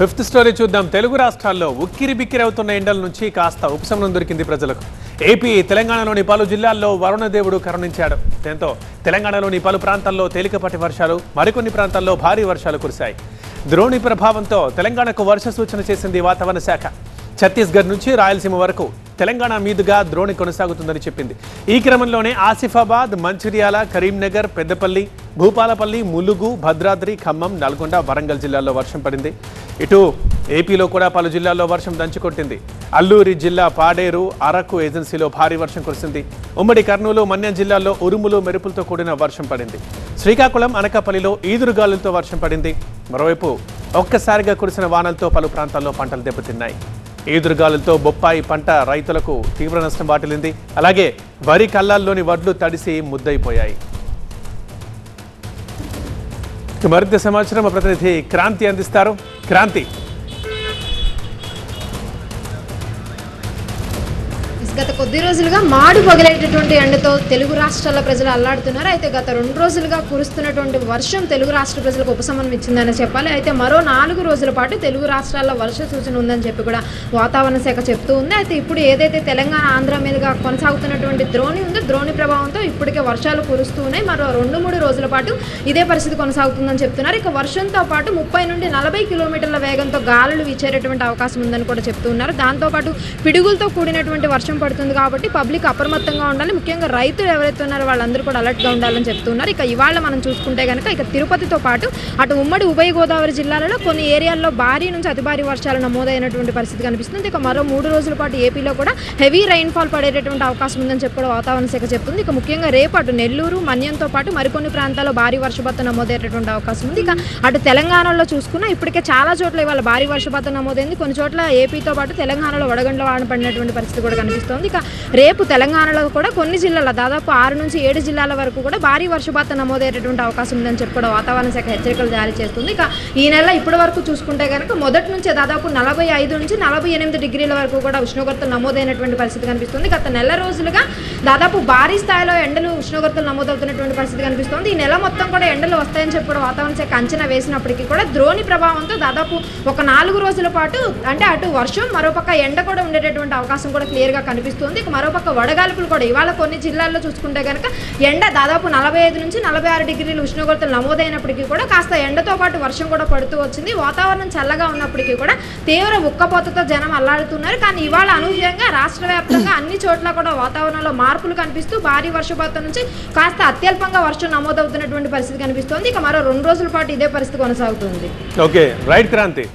Fifth story చూద్దాం. తెలుగు రాష్ట్రాల్లో ఉక్కిరి బిక్కిరి అవుతున్న ఎండల నుంచి కాస్త ఉపశమనం దొరికింది ప్రజలకు. ఏపీ తెలంగాణలోని పలు జిల్లాల్లో వరుణదేవుడు కరుణించాడు. దీంతో తెలంగాణలోని పలు ప్రాంతాల్లో తేలికపాటి వర్షాలు మరికొన్ని ప్రాంతాల్లో భారీ వర్షాలు కురిశాయి. ద్రోణి ప్రభావంతో తెలంగాణకు వర్ష సూచన చేసింది వాతావరణ శాఖ. ఛత్తీస్గఢ్ నుంచి రాయలసీమ వరకు తెలంగాణ మీదుగా ద్రోణి కొనసాగుతుందని చెప్పింది. ఈ క్రమంలోనే ఆసిఫాబాద్ మంచిర్యాల కరీంనగర్ పెద్దపల్లి భూపాలపల్లి ములుగు భద్రాద్రి ఖమ్మం నల్గొండ వరంగల్ జిల్లాల్లో వర్షం పడింది. ఇటు ఏపీలో కూడా పలు జిల్లాల్లో వర్షం దంచుకొట్టింది. అల్లూరి జిల్లా పాడేరు అరకు ఏజెన్సీలో భారీ వర్షం కురిసింది. ఉమ్మడి కర్నూలు మన్యం జిల్లాల్లో ఉరుములు మెరుపులతో కూడిన వర్షం పడింది. శ్రీకాకుళం అనకాపల్లిలో ఈదురుగాలులతో వర్షం పడింది. మరోవైపు ఒక్కసారిగా కురిసిన వానలతో పలు ప్రాంతాల్లో పంటలు దెబ్బతిన్నాయి. ఈదురుగాలులతో బొప్పాయి పంట రైతులకు తీవ్ర నష్టం వాటిల్లింది. అలాగే వరి కళ్ళాల్లోని వడ్లు తడిసి ముద్దయిపోయాయి. మరింత సమాచారం ప్రతినిధి క్రాంతి అందిస్తారు. క్రాంతి. గత కొద్ది రోజులుగా మాడు పగిలేటటువంటి ఎండతో తెలుగు రాష్ట్రాల ప్రజలు అల్లాడుతున్నారు. అయితే గత రెండు రోజులుగా కురుస్తున్నటువంటి వర్షం తెలుగు రాష్ట్ర ప్రజలకు ఉపశమనం ఇచ్చిందని చెప్పాలి. అయితే మరో నాలుగు రోజుల పాటు తెలుగు రాష్ట్రాల్లో వర్ష సూచన ఉందని చెప్పి కూడా వాతావరణ శాఖ చెప్తూ ఉంది. అయితే ఇప్పుడు ఏదైతే తెలంగాణ ఆంధ్ర మీదుగా కొనసాగుతున్నటువంటి ద్రోణి ఉందో ద్రోణి ప్రభావంతో ఇప్పటికే వర్షాలు కురుస్తూ ఉన్నాయి. మరో రెండు మూడు రోజుల పాటు ఇదే పరిస్థితి కొనసాగుతుందని చెప్తున్నారు. ఇక వర్షంతో పాటు ముప్పై నుండి నలభై కిలోమీటర్ల వేగంతో గాలులు విచేరేటువంటి అవకాశం ఉందని కూడా చెప్తూ ఉన్నారు. దాంతోపాటు పిడుగులతో కూడినటువంటి వర్షం పడుతుంది కాబట్టి పబ్లిక్ అప్రమత్తంగా ఉండాలి. ముఖ్యంగా రైతులు ఎవరైతే ఉన్నారో వాళ్ళందరూ కూడా అలర్ట్గా ఉండాలని చెప్తున్నారు. ఇక ఇవాళ మనం చూసుకుంటే కనుక ఇక తిరుపతితో పాటు అటు ఉమ్మడి ఉభయ గోదావరి జిల్లాలలో కొన్ని ఏరియాల్లో భారీ నుంచి అతి భారీ వర్షాలు నమోదైనటువంటి పరిస్థితి కనిపిస్తుంది. ఇక మరో మూడు రోజుల పాటు ఏపీలో కూడా హెవీ రైన్ఫాల్ పడేటటువంటి అవకాశం ఉందని చెప్పి కూడా వాతావరణ శాఖ చెప్తుంది. ఇక ముఖ్యంగా రేపు అటు నెల్లూరు మన్యంతో పాటు మరికొన్ని ప్రాంతాల్లో భారీ వర్షపాతం నమోదయ్యేటటువంటి అవకాశం ఉంది. ఇక అటు తెలంగాణలో చూసుకున్నా ఇప్పటికే చాలా చోట్ల ఇవాళ భారీ వర్షపాతం నమోదైంది. కొన్ని చోట్ల ఏపీతో పాటు తెలంగాణలో వడగండ్ల వాన పడినటువంటి పరిస్థితి కూడా కనిపిస్తోంది. ఇక రేపు తెలంగాణలో కూడా కొన్ని జిల్లాల దాదాపు ఆరు నుంచి ఏడు జిల్లాల వరకు కూడా భారీ వర్షపాతం నమోదయ్యేటటువంటి అవకాశం ఉందని చెప్పి కూడా వాతావరణ శాఖ హెచ్చరికలు జారీ చేస్తుంది. ఇక ఈ నెల ఇప్పటి వరకు చూసుకుంటే కనుక మొదటి నుంచే దాదాపు నలభై ఐదు నుంచి నలభై ఎనిమిది డిగ్రీల వరకు కూడా ఉష్ణోగ్రతలు నమోదైనటువంటి పరిస్థితి కనిపిస్తుంది. గత నెల రోజులుగా దాదాపు భారీ స్థాయిలో ఎండలు ఉష్ణోగ్రతలు నమోదవుతున్నటువంటి పరిస్థితి కనిపిస్తుంది. ఈ నెల మొత్తం కూడా ఎండలు వస్తాయని చెప్పి కూడా వాతావరణ శాఖ అంచనా వేసినప్పటికీ కూడా ద్రోణి ప్రభావంతో దాదాపు ఒక నాలుగు రోజుల పాటు అంటే అటు వర్షం మరోపక్క ఎండ కూడా ఉండేటటువంటి అవకాశం కూడా క్లియర్గా కనిపిస్తుంది. ఇక మరోపక్క వడగాల్పులు కూడా ఇవాళ కొన్ని జిల్లాల్లో చూసుకుంటే కనుక ఎండ దాదాపు నలభై ఐదు నుంచి నలభై ఆరు డిగ్రీలు ఉష్ణోగ్రతలు నమోదైనప్పటికీ కూడా కాస్త ఎండతో పాటు వర్షం కూడా పడుతూ వచ్చింది. వాతావరణం చల్లగా ఉన్నప్పటికీ కూడా తీవ్ర ఉక్కపోతతో జనం అల్లాడుతున్నారు. కానీ ఇవాళ అనూహ్యంగా రాష్ట్ర వ్యాప్తంగా అన్ని చోట్ల కూడా వాతావరణంలో మార్పులు కనిపిస్తూ భారీ వర్షపాతం నుంచి కాస్త అత్యల్పంగా వర్షం నమోదవుతున్నటువంటి పరిస్థితి కనిపిస్తోంది. ఇక మరో రెండు రోజుల పాటు ఇదే పరిస్థితి కొనసాగుతుంది. Okay right Kranthi.